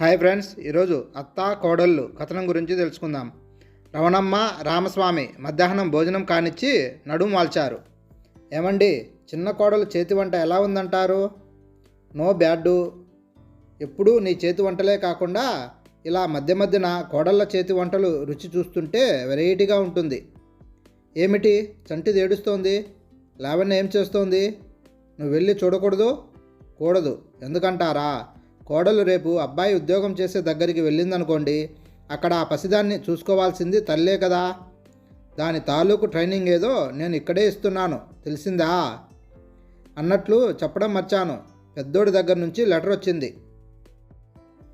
Hi friends ఈరోజు అత్త కోడళ్ళు కథనం గురించి తెలుసుకుందాం. రవణమ్మ రామస్వామి మధ్యాహ్నం భోజనం కానిచ్చి నడుము వాల్చారు. ఏమండి చిన్న కోడలు చేతి వంట ఎలా ఉందంటారు? No bad. ఎప్పుడూ నీ చేతి వంటలే కాకుండా ఇలా మధ్య మధ్యన కోడళ్ళ చేతి వంటలు రుచి చూస్తుంటే వెరైటీగా ఉంటుంది. ఏమిటి చంటిది ఏడుస్తోంది? లేవన్న ఏం చేస్తోంది? నువ్వు వెళ్ళి చూడకూడదు? కూడదు. ఎందుకంటారా? కోడలు రేపు అబ్బాయి ఉద్యోగం చేసే దగ్గరికి వెళ్ళిందనుకోండి అక్కడ ఆ పసిదాన్ని చూసుకోవాల్సింది తల్లే కదా. దాని తాలూకు ట్రైనింగ్ ఏదో నేను ఇక్కడే ఇస్తున్నాను తెలిసిందా? అన్నట్లు చెప్పడం మర్చాను. పెద్దోడి దగ్గర నుంచి లెటర్ వచ్చింది.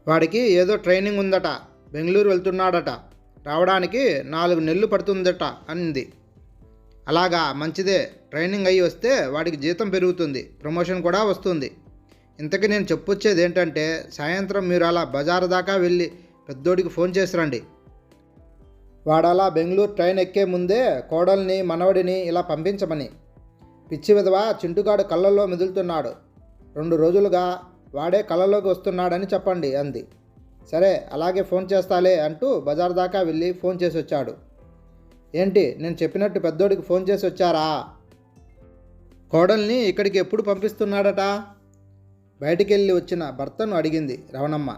వాడికి ఏదో ట్రైనింగ్ ఉందట బెంగళూరు వెళ్తున్నాడట. రావడానికి నాలుగు నెలలు పడుతుందట అంది. అలాగా మంచిదే ట్రైనింగ్ అయ్యి వస్తే వాడికి జీతం పెరుగుతుంది ప్రమోషన్ కూడా వస్తుంది. ఇంతకీ నేను చెప్పొచ్చేది ఏంటంటే సాయంత్రం మీరు అలా బజారు దాకా వెళ్ళి పెద్దోడికి ఫోన్ చేసి రండి. వాడలా బెంగళూరు ట్రైన్ ఎక్కే ముందే కోడల్ని మనవడిని ఇలా పంపించమని. పిచ్చి విధవ చింటుగాడు కళ్ళల్లో మెదులుతున్నాడు. రెండు రోజులుగా వాడే కళ్ళలోకి వస్తున్నాడని చెప్పండి అంది. సరే అలాగే ఫోన్ చేస్తాలే అంటూ బజార్ దాకా వెళ్ళి ఫోన్ చేసి వచ్చాడు. ఏంటి నేను చెప్పినట్టు పెద్దోడికి ఫోన్ చేసి వచ్చారా? కోడల్ని ఇక్కడికి ఎప్పుడు పంపిస్తున్నాడట? బయటికెళ్ళి వచ్చిన భర్తను అడిగింది రవణమ్మ.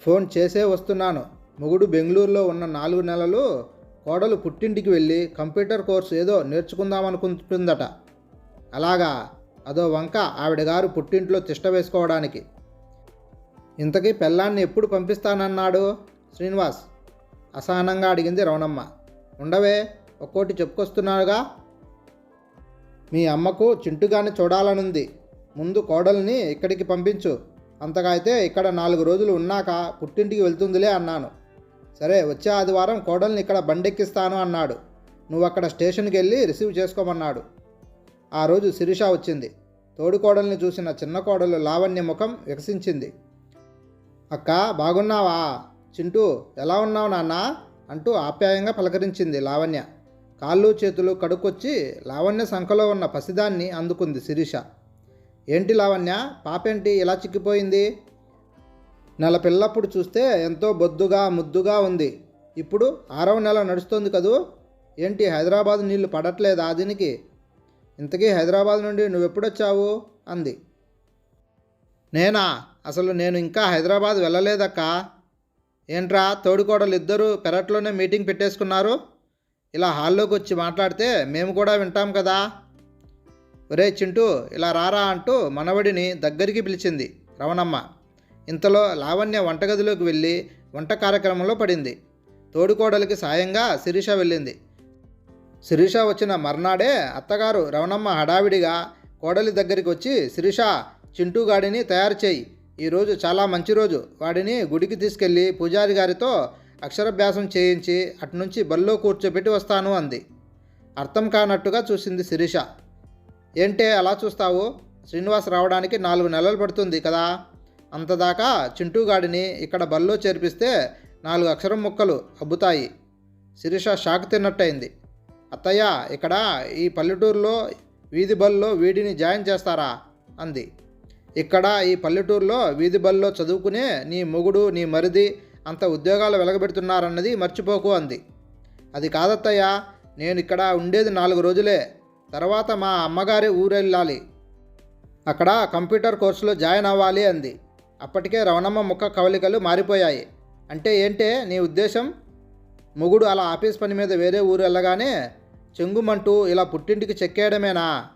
ఫోన్ చేసే వస్తున్నాను. మొగుడు బెంగళూరులో ఉన్న నాలుగు నెలలు కోడలు పుట్టింటికి వెళ్ళి కంప్యూటర్ కోర్సు ఏదో నేర్చుకుందామనుకుంటుందట. అలాగా? అదో వంక ఆవిడ గారు పుట్టింట్లో తిష్ట వేసుకోవడానికి. ఇంతకీ పెళ్ళాన్ని ఎప్పుడు పంపిస్తానన్నాడు? శ్రీనివాస్ అసహనంగా అడిగింది రవణమ్మ. ఉండవే ఒక్కోటి చెప్పుకొస్తున్నాడుగా. మీ అమ్మకు చింటుగాని చూడాలనుంది. ముందు కోడల్ని ఇక్కడికి పంపించు. అంతగా అయితే ఇక్కడ నాలుగు రోజులు ఉన్నాక పుట్టింటికి వెళ్తుందిలే అన్నాను. సరే వచ్చే ఆదివారం కోడల్ని ఇక్కడ బండెక్కిస్తాను అన్నాడు. నువ్వు అక్కడ స్టేషన్కి వెళ్ళి రిసీవ్ చేసుకోమన్నాడు. ఆ రోజు శిరీష వచ్చింది. తోడు కోడల్ని చూసిన చిన్న కోడలు లావణ్య ముఖం వికసించింది. అక్క బాగున్నావా? చింటూ ఎలా ఉన్నావు నాన్న? అంటూ ఆప్యాయంగా పలకరించింది లావణ్య. కాళ్ళు చేతులు కడుక్కొచ్చి లావణ్య సంఖలో ఉన్న పసిదాన్ని అందుకుంది శిరీష. ఏంటి లావణ్య? పాపేంటి? ఇలా చిక్కిపోయింది? నెల పిల్లప్పుడు చూస్తే ఎంతో బొద్దుగా ముద్దుగా ఉంది. ఇప్పుడు ఆరవ నెల నడుస్తుంది కదూ? ఏంటి హైదరాబాద్ నీళ్ళు పడట్లేదా దీనికి? ఇంతకీ హైదరాబాద్ నుండి నువ్వెప్పుడొచ్చావు? అంది. నేనా? అసలు నేను ఇంకా హైదరాబాద్ వెళ్ళలేదక్క. ఏంట్రా తోడుకోడలు ఇద్దరు పెరట్లోనే మీటింగ్ పెట్టేసుకున్నారు? ఇలా హాల్లోకి వచ్చి మాట్లాడితే మేము కూడా వింటాం కదా? ఒరే చింటూ ఇలా రారా అంటూ మనవడిని దగ్గరికి పిలిచింది రవణమ్మ ఇంతలో లావణ్య వంటగదిలోకి వెళ్ళి వంట కార్యక్రమంలో పడింది. తోడుకోడలికి సాయంగా శిరీష వెళ్ళింది. శిరీష వచ్చిన మర్నాడే అత్తగారు రవణమ్మ హడావిడిగా కోడలి దగ్గరికి వచ్చి శిరీష చింటూ గాడిని తయారు చేయి. ఈరోజు చాలా మంచి రోజు. వాడిని గుడికి తీసుకెళ్ళి పూజారి గారితో అక్షరాభ్యాసం చేయించి అటునుంచి బల్లో కూర్చోబెట్టి వస్తాను అంది. అర్థం కానట్టుగా చూసింది శిరీష. ఏంటే అలా చూస్తావు? శ్రీనివాస్ రావడానికి నాలుగు నెలలు పడుతుంది కదా. అంతదాకా చింటూగాడిని ఇక్కడ బల్లో చేర్పిస్తే నాలుగు అక్షరం ముక్కలు అబ్బుతాయి. శిరీష షాక్ తిన్నట్టయింది. అత్తయ్య ఇక్కడ ఈ పల్లెటూరులో వీధి బల్లో వీడిని జాయిన్ చేస్తారా? అంది. ఇక్కడ ఈ పల్లెటూరులో వీధి బల్లో చదువుకునే నీ మొగుడు నీ మరిది అంత ఉద్యోగాలు వెలగబెడుతున్నారన్నది మర్చిపోకు అంది. అది కాదత్తయ్య నేను ఇక్కడ ఉండేది నాలుగు రోజులే. తర్వాత మా అమ్మగారి ఊరెళ్ళాలి. అక్కడ కంప్యూటర్ కోర్సులో జాయిన్ అవ్వాలి అంది. అప్పటికే రవణమ్మ ముఖ కవలికలు మారిపోయాయి. అంటే ఏంటే నీ ఉద్దేశం? మొగుడు అలా ఆఫీస్ పని మీద వేరే ఊరు వెళ్ళగానే చెంగుమంటూ ఇలా పుట్టింటికి చెక్కేయడమేనా?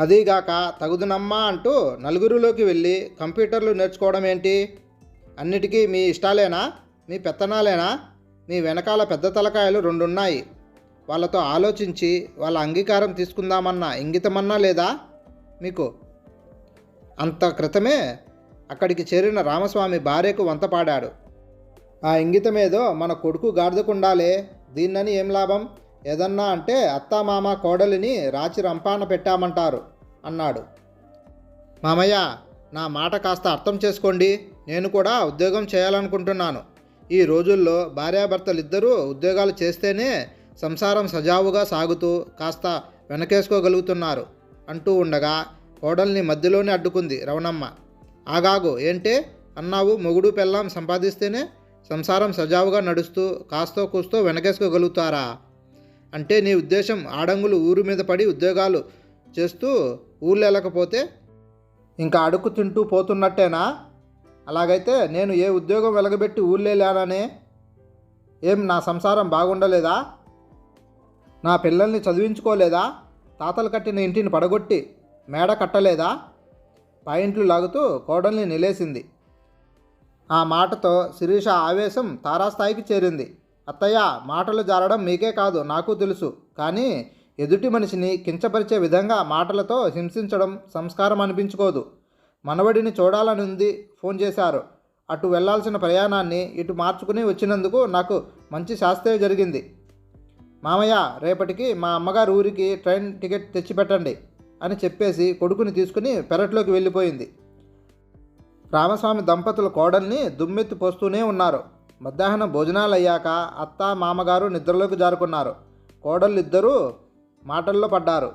అదీగాక తగుదునమ్మా అంటూ నలుగురిలోకి వెళ్ళి కంప్యూటర్లు నేర్చుకోవడం ఏంటి అన్నిటికీ మీ ఇష్టాలేనా? మీ పెత్తనాలేనా? మీ వెనకాల పెద్ద తలకాయలు రెండున్నాయి. వాళ్ళతో ఆలోచించి వాళ్ళ అంగీకారం తీసుకుందామన్న ఇంగితమన్నా లేదా మీకు? అంత క్రితమే అక్కడికి చేరిన రామస్వామి భార్యకు వంతపాడాడు ఆ ఇంగితమేదో మన కొడుకు గాడిదకుండాలే దీన్నని ఏం లాభం? ఏదన్నా అంటే అత్తామామ కోడలిని రాచి రంపాన పెట్టామంటారు అన్నాడు. మామయ్య నా మాట కాస్త అర్థం చేసుకోండి. నేను కూడా ఉద్యోగం చేయాలనుకుంటున్నాను. ఈ రోజుల్లో భార్యాభర్తలిద్దరూ ఉద్యోగాలు చేస్తేనే సంసారం సజావుగా సాగుతూ కాస్త వెనకేసుకోగలుగుతున్నారు అంటూ ఉండగా కోడల్ని మధ్యలోనే అడ్డుకుంది రవణమ్మ ఆగాగు ఏంటే? అన్నావు మొగుడు పెళ్ళాం సంపాదిస్తేనే సంసారం సజావుగా నడుస్తూ కాస్తో కూస్తో వెనకేసుకోగలుగుతారా? అంటే నీ ఉద్దేశం ఆడంగులు ఊరు మీద పడి ఉద్యోగాలు చేస్తూ ఊళ్ళు వెళ్ళకపోతే ఇంకా అడుగు తింటూ పోతున్నట్టేనా? అలాగైతే నేను ఏ ఉద్యోగం వెలగబెట్టి ఊళ్ళేలాననే ఏం నా సంసారం బాగుండలేదా? నా పిల్లల్ని చదివించుకోలేదా? తాతలు కట్టిన ఇంటిని పడగొట్టి మేడ కట్టలేదా? పాయింట్లు లాగుతూ కోడల్ని నిలేసింది. ఆ మాటతో శిరీష ఆవేశం తారాస్థాయికి చేరింది. అత్తయ్య మాటలు జారడం మీకే కాదు నాకు తెలుసు. కానీ ఎదుటి మనిషిని కించపరిచే విధంగా మాటలతో హింసించడం సంస్కారం అనిపించుకోదు. మనవడిని చూడాలని ఉంది ఫోన్ చేశారు. అటు వెళ్ళాల్సిన ప్రయాణాన్ని ఇటు మార్చుకుని వచ్చినందుకు నాకు మంచి శాస్త్రే జరిగింది. మామయ్య రేపటికి మా అమ్మగారు ఊరికి ట్రైన్ టికెట్ తెచ్చిపెట్టండి అని చెప్పేసి కొడుకుని తీసుకుని పెరట్లోకి వెళ్ళిపోయింది. రామస్వామి దంపతుల కోడల్ని దుమ్మెత్తి పోస్తూనే ఉన్నారు. మధ్యాహ్నం భోజనాలు అయ్యాక అత్త మామగారు నిద్రలోకి జారుకున్నారు. కోడళ్ళు ఇద్దరూ మాటల్లో పడ్డారు.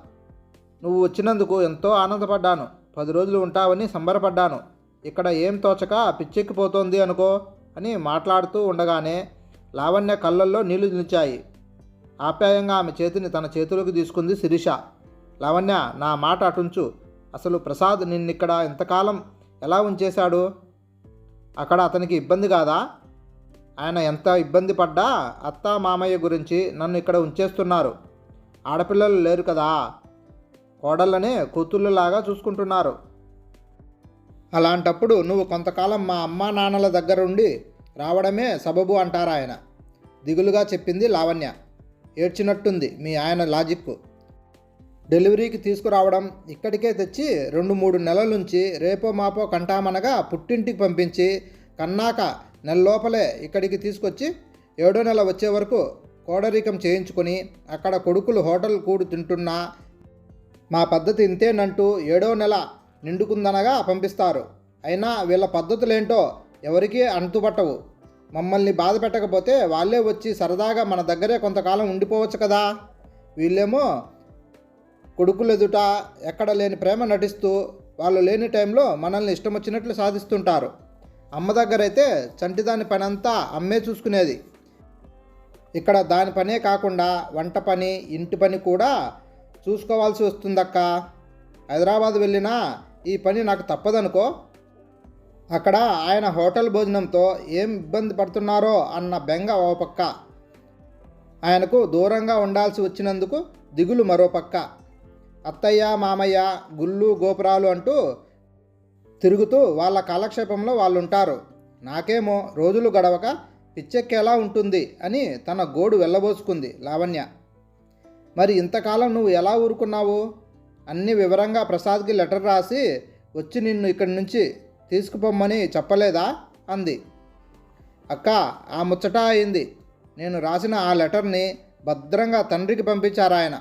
నువ్వు వచ్చినందుకు ఎంతో ఆనందపడ్డాను. పది రోజులు ఉంటావని సంబరపడ్డాను. ఇక్కడ ఏం తోచక పిచ్చెక్కిపోతోంది అనుకో అని మాట్లాడుతూ ఉండగానే లావణ్య కళ్ళల్లో నీళ్ళు నిలిచాయి. ఆప్యాయంగా ఆమె చేతిని తన చేతిలోకి తీసుకుంది శిరీష. లావణ్య నా మాట అటుంచు. అసలు ప్రసాద్ నిన్నిక్కడ ఇంతకాలం ఎలా ఉంచేశాడు? అక్కడ అతనికి ఇబ్బంది కాదా? ఆయన ఎంత ఇబ్బంది పడ్డా? అత్త మామయ్య గురించి నన్ను ఇక్కడ ఉంచేస్తున్నారు. ఆడపిల్లలు లేరు కదా? కోడళ్ళనే కూతుళ్ళలాగా చూసుకుంటున్నారు. అలాంటప్పుడు నువ్వు కొంతకాలం మా అమ్మా నాన్నల దగ్గరుండి రావడమే సబబు అంటారాయన. దిగులుగా చెప్పింది లావణ్య. ఏడ్చినట్టుంది మీ ఆయన లాజిక్ డెలివరీకి తీసుకురావడం ఇక్కడికే తెచ్చి రెండు మూడు నెలల నుంచి రేపో మాపో కంటామనగా పుట్టింటికి పంపించి కన్నాక నెల లోపలే ఇక్కడికి తీసుకొచ్చి ఏడో నెల వచ్చే వరకు కోడరికం చేయించుకొని అక్కడ కొడుకులు హోటల్ కూడు తింటున్నా మా పద్ధతి ఇంతేనంటూ ఏడో నెల నిండుకుందనగా పంపిస్తారు. అయినా వీళ్ళ పద్ధతులేంటో ఎవరికీ అంతుపట్టవు. మమ్మల్ని బాధ పెట్టకపోతే వాళ్ళే వచ్చి సరదాగా మన దగ్గరే కొంతకాలం ఉండిపోవచ్చు కదా. వీళ్ళేమో కొడుకులు ఎదుట ఎక్కడ లేని ప్రేమ నటిస్తూ వాళ్ళు లేని టైంలో మనల్ని ఇష్టం వచ్చినట్లు సాధిస్తుంటారు. అమ్మ దగ్గర అయితే చంటిదాని పని అంతా అమ్మే చూసుకునేది. ఇక్కడ దాని పనే కాకుండా వంట పని ఇంటి పని కూడా చూసుకోవాల్సి వస్తుందక్క. హైదరాబాద్ వెళ్ళినా ఈ పని నాకు తప్పదనుకో. అక్కడ ఆయన హోటల్ భోజనంతో ఏం ఇబ్బంది పడుతున్నారో అన్న బెంగ ఓ పక్క. ఆయనకు దూరంగా ఉండాల్సి వచ్చినందుకు దిగులు మరో పక్క. అత్తయ్య మామయ్య గుళ్ళు గోపురాలు అంటూ తిరుగుతూ వాళ్ళ కాలక్షేపంలో వాళ్ళు ఉంటారు నాకేమో రోజులు గడవక పిచ్చెక్కేలా ఉంటుంది అని తన గోడు వెళ్ళబోసుకుంది లావణ్య. మరి ఇంతకాలం నువ్వు ఎలా ఊరుకున్నావు? అన్ని వివరంగా ప్రసాద్కి లెటర్ రాసి వచ్చి నిన్ను ఇక్కడి నుంచి తీసుకుపోమ్మని చెప్పలేదా? అంది. అక్క ఆ ముచ్చట అయింది. నేను రాసిన ఆ లెటర్ని భద్రంగా తండ్రికి పంపించారు ఆయన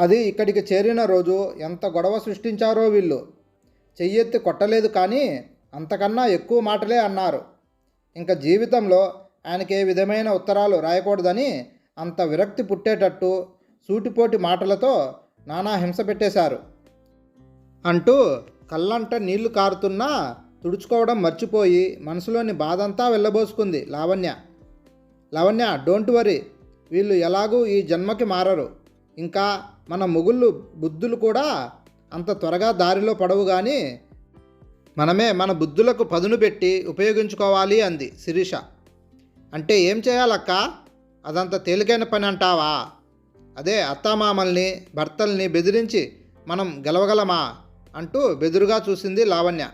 అది ఇక్కడికి చేరిన రోజు ఎంత గొడవ సృష్టించారో వీళ్ళు. చెయ్యెత్తి కొట్టలేదు కానీ అంతకన్నా ఎక్కువ మాటలే అన్నారు. ఇంకా జీవితంలో ఆయనకి ఏ విధమైన ఉత్తరాలు రాయకూడదని అంత విరక్తి పుట్టేటట్టు సూటిపోటి మాటలతో నానా హింస పెట్టేశారు. అంటూ కళ్ళంట నీళ్ళు కారుతున్నా తుడుచుకోవడం మర్చిపోయి మనసులోని బాధంతా వెళ్ళబోసుకుంది లావణ్య. Lavanya don't worry. వీళ్ళు ఎలాగూ ఈ జన్మకి మారరు. ఇంకా మన ముగుళ్ళు బుద్ధులు కూడా అంత త్వరగా దారిలో పడవు కానీ మనమే మన బుద్ధులకు పదును పెట్టి ఉపయోగించుకోవాలి అంది శిరీష. అంటే ఏం చేయాలక్క? అదంత తేలికైన పని అంటావా? అదే అత్తామామల్ని భర్తల్ని బెదిరించి మనం గెలవగలమా? అంటూ బెదురుగా చూసింది లావణ్య.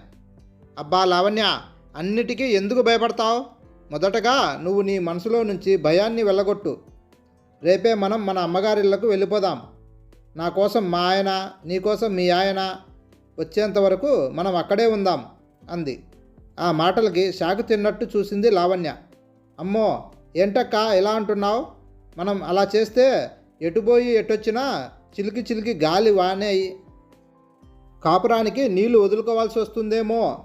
అబ్బా లావణ్య అన్నిటికీ ఎందుకు భయపడతావు? మొదటగా నువ్వు నీ మనసులో నుంచి భయాన్ని వెళ్ళగొట్టు. రేపే మనం మన అమ్మగారిళ్ళకు వెళ్ళిపోదాం. నా కోసం మా ఆయన నీకోసం మీ ఆయన వచ్చేంత వరకు మనం అక్కడే ఉందాం అంది. ఆ మాటలకి షాకు తిన్నట్టు చూసింది లావణ్య. అమ్మో ఏంటక్క ఎలా అంటున్నావు? మనం అలా చేస్తే ఎటుపోయి ఎటొచ్చినా చిలికి చిలికి గాలి వానే కాపురానికి నీళ్ళు వదులుకోవాల్సి వస్తుందేమో.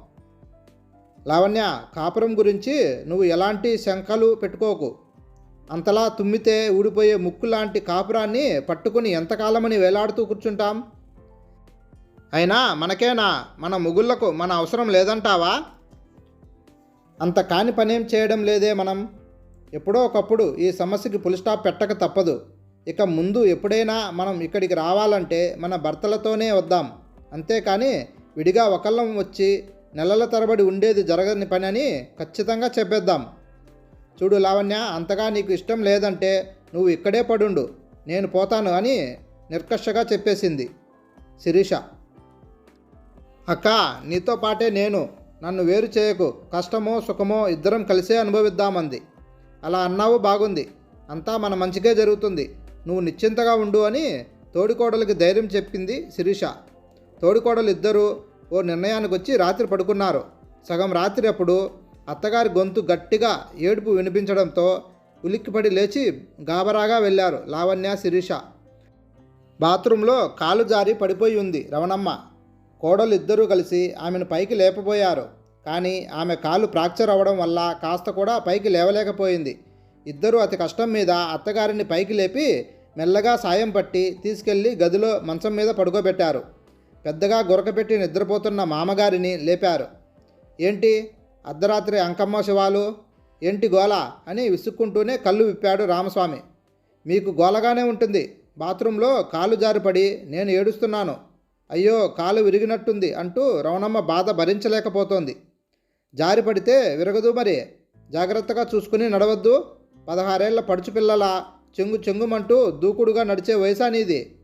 లావణ్య కాపురం గురించి నువ్వు ఎలాంటి శంకలు పెట్టుకోకు. అంతలా తుమ్మితే ఊడిపోయే ముక్కు లాంటి కాపురాన్ని పట్టుకుని ఎంతకాలమని వేలాడుతూ కూర్చుంటాం? అయినా మనకేనా? మన ముగుళ్ళకు మన అవసరం లేదంటావా? అంత కాని పనేం చేయడం లేదే మనం. ఎప్పుడో ఒకప్పుడు ఈ సమస్యకి పులి స్టాప్ పెట్టక తప్పదు. ఇక ముందు ఎప్పుడైనా మనం ఇక్కడికి రావాలంటే మన భర్తలతోనే వద్దాం. అంతేకాని విడిగా ఒకళ్ళం వచ్చి నెలల తరబడి ఉండేది జరగని పని అని ఖచ్చితంగా చెప్పేద్దాం. చూడు లావణ్య అంతగా నీకు ఇష్టం లేదంటే నువ్వు ఇక్కడే పడుండు. నేను పోతాను అని నిర్కర్షగా చెప్పేసింది శిరీష. అక్క నీతో పాటే నేను. నన్ను వేరు చేయకు. కష్టమో సుఖమో ఇద్దరం కలిసే అనుభవిద్దామంది. అలా అన్నావు బాగుంది. అంతా మన మంచిగా జరుగుతుంది. నువ్వు నిశ్చింతగా ఉండు అని తోడికోడలికి ధైర్యం చెప్పింది శిరీష. తోడికోడలు ఇద్దరూ ఓ నిర్ణయానికి వచ్చి రాత్రి పడుకున్నారు. సగం రాత్రి అప్పుడు అత్తగారి గొంతు గట్టిగా ఏడుపు వినిపించడంతో ఉలిక్కిపడి లేచి గాబరాగా వెళ్ళారు లావణ్య శిరీష. బాత్రూంలో కాలు జారి పడిపోయి ఉంది రవణమ్మ కోడలు ఇద్దరూ కలిసి ఆమెను పైకి లేపబోయారు. కానీ ఆమె కాలు ఫ్రాక్చర్ అవ్వడం వల్ల కాస్త కూడా పైకి లేవలేకపోయింది. ఇద్దరూ అతి కష్టం మీద అత్తగారిని పైకి లేపి మెల్లగా సాయం పట్టి తీసుకెళ్ళి గదిలో మంచం మీద పడుకోబెట్టారు. పెద్దగా గురకపెట్టి నిద్రపోతున్న మామగారిని లేపారు. ఏంటి? అర్ధరాత్రి అంకమ్మ శివాలు? ఏంటి గోల? అని విసుక్కుంటూనే కళ్ళు విప్పాడు రామస్వామి. మీకు గోలగానే ఉంటుంది. బాత్రూంలో కాలు జారిపడి నేను ఏడుస్తున్నాను. అయ్యో కాలు విరిగినట్టుంది అంటూ రవణమ్మ బాధ భరించలేకపోతోంది. జారిపడితే విరగదు మరి. జాగ్రత్తగా చూసుకుని నడవద్దు. పదహారేళ్ళ పడుచు పిల్లల చెంగు చెంగుమంటూ దూకుడుగా నడిచే వయసా నీది.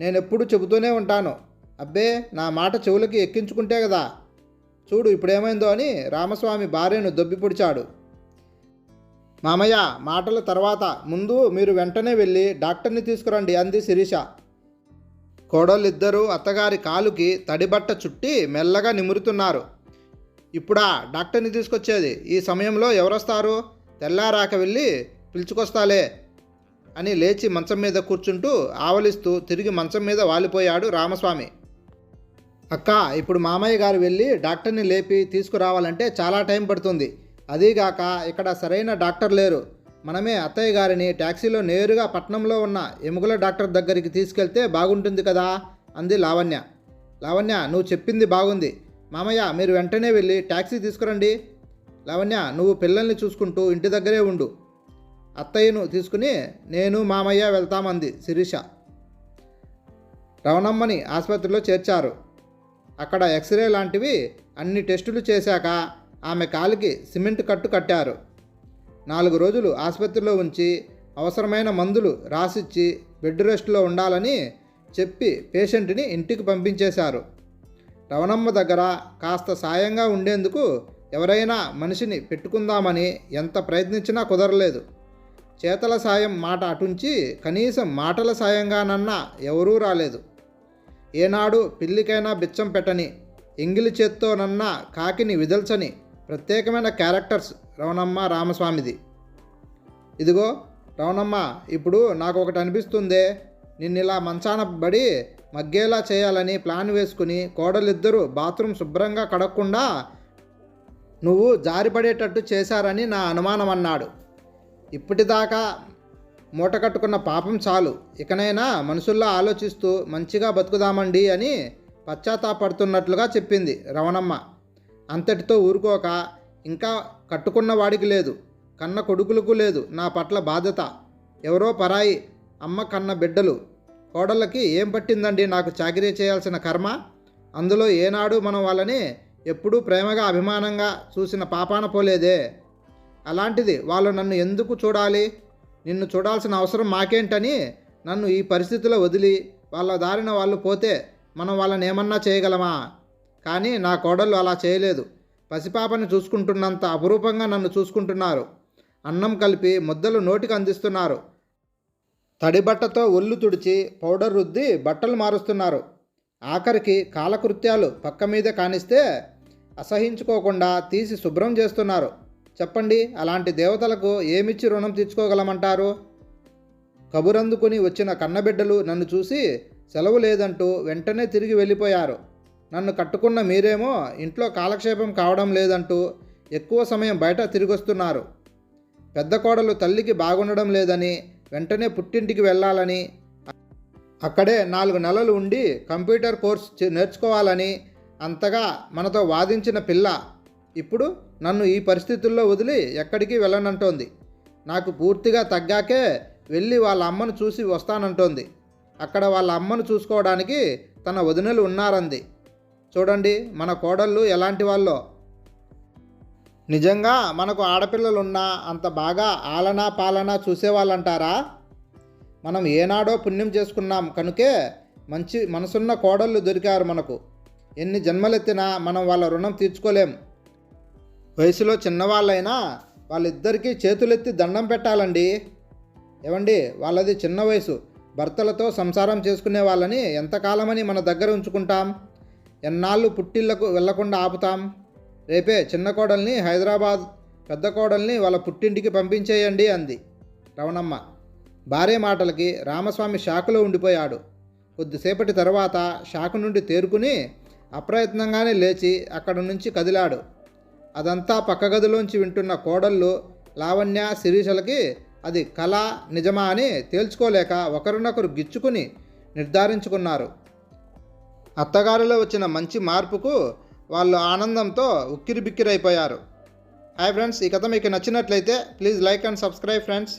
నేనెప్పుడు చెబుతూనే ఉంటాను. అబ్బే నా మాట చెవులకి ఎక్కించుకుంటే కదా. చూడు ఇప్పుడేమైందో అని రామస్వామి భార్యను దొబ్బిపుడిచాడు మామయ్య మాటల తర్వాత ముందు మీరు వెంటనే వెళ్ళి డాక్టర్ని తీసుకురండి అంది శిరీష. కోడలిద్దరూ అత్తగారి కాలుకి తడిబట్ట చుట్టి మెల్లగా నిమురుతున్నారు. ఇప్పుడా డాక్టర్ని తీసుకొచ్చేది. ఈ సమయంలో ఎవరొస్తారు? తెల్లారాక వెళ్ళి పిలుచుకొస్తాలే అని లేచి మంచం మీద కూర్చుంటూ ఆవలిస్తూ తిరిగి మంచం మీద వాలిపోయాడు రామస్వామి. అక్క ఇప్పుడు మామయ్య గారు వెళ్ళి డాక్టర్ని లేపి తీసుకురావాలంటే చాలా టైం పడుతుంది. అదీగాక ఇక్కడ సరైన డాక్టర్ లేరు. మనమే అత్తయ్య గారిని ట్యాక్సీలో నేరుగా పట్నంలో ఉన్న ఎముకల డాక్టర్ దగ్గరికి తీసుకెళ్తే బాగుంటుంది కదా? అంది లావణ్య. లావణ్య నువ్వు చెప్పింది బాగుంది. మామయ్య మీరు వెంటనే వెళ్ళి ట్యాక్సీ తీసుకురండి. లావణ్య నువ్వు పిల్లల్ని చూసుకుంటూ ఇంటి దగ్గరే ఉండు. అత్తయ్యను తీసుకుని నేను మామయ్య వెళ్తామంది శిరీష. రవణమ్మని ఆసుపత్రిలో చేర్చారు. అక్కడ ఎక్స్రే లాంటివి అన్ని టెస్టులు చేశాక ఆమె కాలికి సిమెంట్ కట్టు కట్టారు. నాలుగు రోజులు ఆసుపత్రిలో ఉంచి అవసరమైన మందులు రాసిచ్చి బెడ్ రెస్ట్లో ఉండాలని చెప్పి పేషెంట్ని ఇంటికి పంపించేశారు. రవణమ్మ దగ్గర కాస్త సాయంగా ఉండేందుకు ఎవరైనా మనిషిని పెట్టుకుందామని ఎంత ప్రయత్నించినా కుదరలేదు. చేతల సాయం మాట అటుంచి కనీసం మాటల సాయంగానన్నా ఎవరూ రాలేదు. ఏనాడు పిల్లికైనా బిచ్చం పెట్టని ఎంగిలి చేత్తోనన్నా కాకిని విదల్చని ప్రత్యేకమైన క్యారెక్టర్స్ రవణమ్మ రామస్వామిది. ఇదిగో రవణమ్మ ఇప్పుడు నాకు ఒకటి అనిపిస్తుందే. నిన్నిలా మంచాన పడి మగ్గేలా చేయాలని ప్లాన్ వేసుకుని కోడలిద్దరూ బాత్రూమ్ శుభ్రంగా కడగకుండా నువ్వు జారిపడేటట్టు చేశారని నా అనుమానం అన్నాడు ఇప్పటిదాకా మూట కట్టుకున్న పాపం చాలు. ఇకనైనా మనుషుల్లో ఆలోచిస్తూ మంచిగా బతుకుదామండి అని పశ్చాత్తాపడుతున్నట్లుగా చెప్పింది రవణమ్మ. అంతటితో ఊరుకోక ఇంకా కట్టుకున్న వాడికి లేదు. కన్న కొడుకులకు లేదు. నా పట్ల బాధ్యత. ఎవరో పరాయి అమ్మ కన్న బిడ్డలు. కోడళ్ళకి ఏం పట్టిందండి నాకు చాకరీ చేయాల్సిన కర్మ? అందులో ఏనాడు మనం వాళ్ళని ఎప్పుడూ ప్రేమగా అభిమానంగా చూసిన పాపాన పోలేదే. అలాంటిది వాళ్ళు నన్ను ఎందుకు చూడాలి? నిన్ను చూడాల్సిన అవసరం మాకేంటని నన్ను ఈ పరిస్థితిలో వదిలి వాళ్ళ దారిన వాళ్ళు పోతే మనం వాళ్ళని ఏమన్నా చేయగలమా? కానీ నా కోడళ్ళు అలా చేయలేదు. పసిపాపని చూసుకుంటున్నంత అపురూపంగా నన్ను చూసుకుంటున్నారు. అన్నం కలిపి ముద్దలు నోటికి అందిస్తున్నారు. తడి బట్టతో ఒళ్ళు తుడిచి పౌడర్ రుద్ది బట్టలు మారుస్తున్నారు. ఆఖరికి కాలకృత్యాలు పక్క మీద కానిస్తే అసహించుకోకుండా తీసి శుభ్రం చేస్తున్నారు. చెప్పండి అలాంటి దేవతలకు ఏమిచ్చి రుణం తీర్చుకోగలమంటారు? కబురందుకుని వచ్చిన కన్నబిడ్డలు నన్ను చూసి సెలవు లేదంటూ వెంటనే తిరిగి వెళ్ళిపోయారు. నన్ను కట్టుకున్న మీరేమో ఇంట్లో కాలక్షేపం కావడం లేదంటూ ఎక్కువ సమయం బయట తిరిగొస్తున్నారు. పెద్ద కోడలు తల్లికి బాగుండడం లేదని వెంటనే పుట్టింటికి వెళ్ళాలని అక్కడే నాలుగు నెలలు ఉండి కంప్యూటర్ కోర్స్ చే- నేర్చుకోవాలని అంతగా మనతో వాదించిన పిల్ల ఇప్పుడు నన్ను ఈ పరిస్థితుల్లో వదిలి ఎక్కడికి వెళ్ళనంటోంది. నాకు పూర్తిగా తగ్గాకే వెళ్ళి వాళ్ళ అమ్మను చూసి వస్తానంటోంది. అక్కడ వాళ్ళ అమ్మను చూసుకోవడానికి తన వదినలు ఉన్నారంది. చూడండి మన కోడళ్ళు ఎలాంటి వాళ్ళో. నిజంగా మనకు ఆడపిల్లలున్నా అంత బాగా ఆలనా పాలనా చూసేవాళ్ళంటారా? మనం ఏనాడో పుణ్యం చేసుకున్నాం కనుకే మంచి మనసున్న కోడళ్ళు దొరికారు మనకు. ఎన్ని జన్మలెత్తినా మనం వాళ్ళ రుణం తీర్చుకోలేం. వయసులో చిన్నవాళ్ళైనా వాళ్ళిద్దరికీ చేతులెత్తి దండం పెట్టాలండి. ఏమండి వాళ్ళది చిన్న వయసు. భర్తలతో సంసారం చేసుకునే వాళ్ళని ఎంతకాలమని మన దగ్గర ఉంచుకుంటాం? ఎన్నాళ్ళు పుట్టిళ్ళకు వెళ్ళకుండా ఆపుతాం? రేపే చిన్న కోడల్ని హైదరాబాద్ పెద్ద కోడల్ని వాళ్ళ పుట్టింటికి పంపించేయండి అంది రవణమ్మ భార్య మాటలకి రామస్వామి షాకులో ఉండిపోయాడు. కొద్దిసేపటి తర్వాత షాకు నుండి తేరుకుని అప్రయత్నంగానే లేచి అక్కడి నుంచి కదిలాడు. అదంతా పక్క గదిలోంచి వింటున్న కోడళ్ళు లావణ్య శిరీషలకి అది కళ నిజమా అని తేల్చుకోలేక ఒకరినొకరు గిచ్చుకుని నిర్ధారించుకున్నారు. అత్తగారిలో వచ్చిన మంచి మార్పుకు వాళ్ళు ఆనందంతో ఉక్కిరిబిక్కిరైపోయారు. హాయ్ ఫ్రెండ్స్ ఈ కథ మీకు నచ్చినట్లయితే please like and subscribe friends.